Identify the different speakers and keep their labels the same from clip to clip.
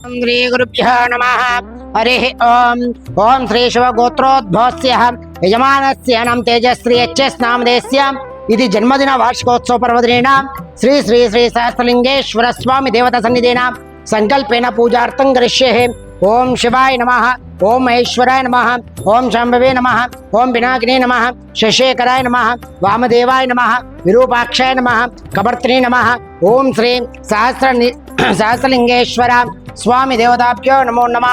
Speaker 1: శ్రీ గురుభ్యో నమ హరి ఓం ఓం శ్రీ శివగోత్రోద్భవస్య యజమానస్య నం తేజశ్రీ హెచ్ఎస్ నామదేస్య ఇది జన్మదిన వార్షికోత్సవ పర్వదినేన శ్రీ శ్రీ శ్రీ సహస్రలింగేశ్వర స్వామి దేవత సన్నిధేన సంకల్పేన పూజార్థం కరిష్యే ఓం శివాయ నమ ఓం మహేశ్వరాయ నమ ఓం శాంభవే నమ ఓం పినాకినే నమ శశేఖరాయ నమ వామదేవాయ నమ విరూపాక్షాయ నమ కబర్త్రే నమ ఓం శ్రీ సహస్ర సహస్రలింగేశ్వర స్వామి దేవతాభ్యో నమో నమ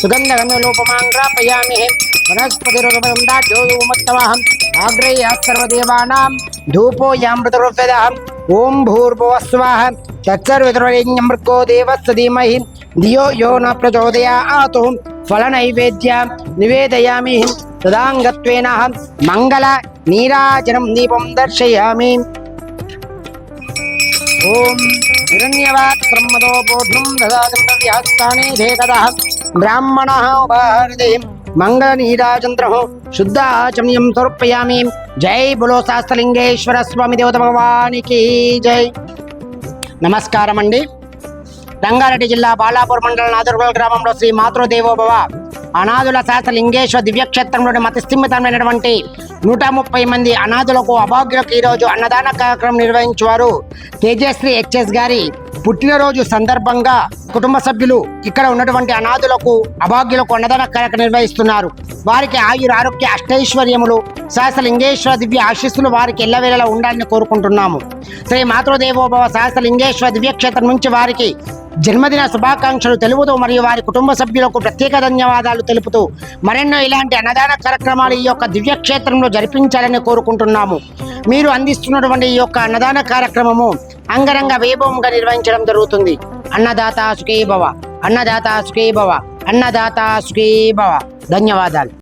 Speaker 1: సుగంధగంధలోపమాంగ్రాపయామి వనస్పతిరుపదండాఢ్యోమత్తమహం ఆగ్రహ్య సర్వదేవానాం ధూపోయామృతరుపదహం ఓం భూర్భువస్వాహ తత్సర్వతృణ్యమృగో దేవస్య ధీమహి ధియో యో న ప్రచోదయాతు ఫలనైవేద్య నివేదయామి తదాంగత్వేన మంగళ నీరాజనం దీపం దర్శయామి ఓం హిరణ్యవాత్ బ్రహ్మదో బోధం దదాతంతవ్యాస్తానే బ్రాహ్మణ బ్రాహ్మణः భారతే మంగళనీరాజంత్రః శుద్ధ ఆచమ్యం సమర్పయామి. జై బులో శాస్త్రలింగేశ్వర స్వామి దేవత భగవానికి జై. నమస్కారం అండి రంగారెడ్డి జిల్లా బాలాపూర్ మండలం నాదుర్గల్ గ్రామంలో శ్రీ మాతృదేవోభవ అనాథుల శాస్త్ర లింగేశ్వర దివ్యక్షేత్రంలోని మతస్థిమితమైనటువంటి నూట ముప్పై మంది అనాథులకు అభాగ్యులకు ఈరోజు అన్నదాన కార్యక్రమం నిర్వహించేవారు. తేజశ్రీ హెచ్ఎస్ గారి పుట్టినరోజు సందర్భంగా కుటుంబ సభ్యులు ఇక్కడ ఉన్నటువంటి అనాథులకు అభాగ్యులకు అన్నదాన కార్యక్రమం నిర్వహిస్తున్నారు. వారికి ఆయుర ఆరోగ్య అష్టైశ్వర్యములు సహస్రలింగేశ్వర దివ్య ఆశీస్సులు వారికి ఎల్లవేళలా ఉండాలని కోరుకుంటున్నాము. శ్రీ మాతృదేవోభవ సహస్రలింగేశ్వర దివ్యక్షేత్రం నుంచి వారికి జన్మదిన శుభాకాంక్షలు తెలుపుతూ మరియు వారి కుటుంబ సభ్యులకు ప్రత్యేక ధన్యవాదాలు తెలుపుతూ మరెన్నో ఇలాంటి అన్నదాన కార్యక్రమాలు ఈ యొక్క దివ్యక్షేత్రంలో జరిపించాలని కోరుకుంటున్నాము. మీరు అందిస్తున్నటువంటి ఈ యొక్క అన్నదాన కార్యక్రమము అంగరంగ వైభవంగా నిర్వహించడం జరుగుతుంది. అన్నదాత సుఖీభవ అన్నదాత సుఖీభవ అన్నదాత సుఖీభవ. ధన్యవాదాలు.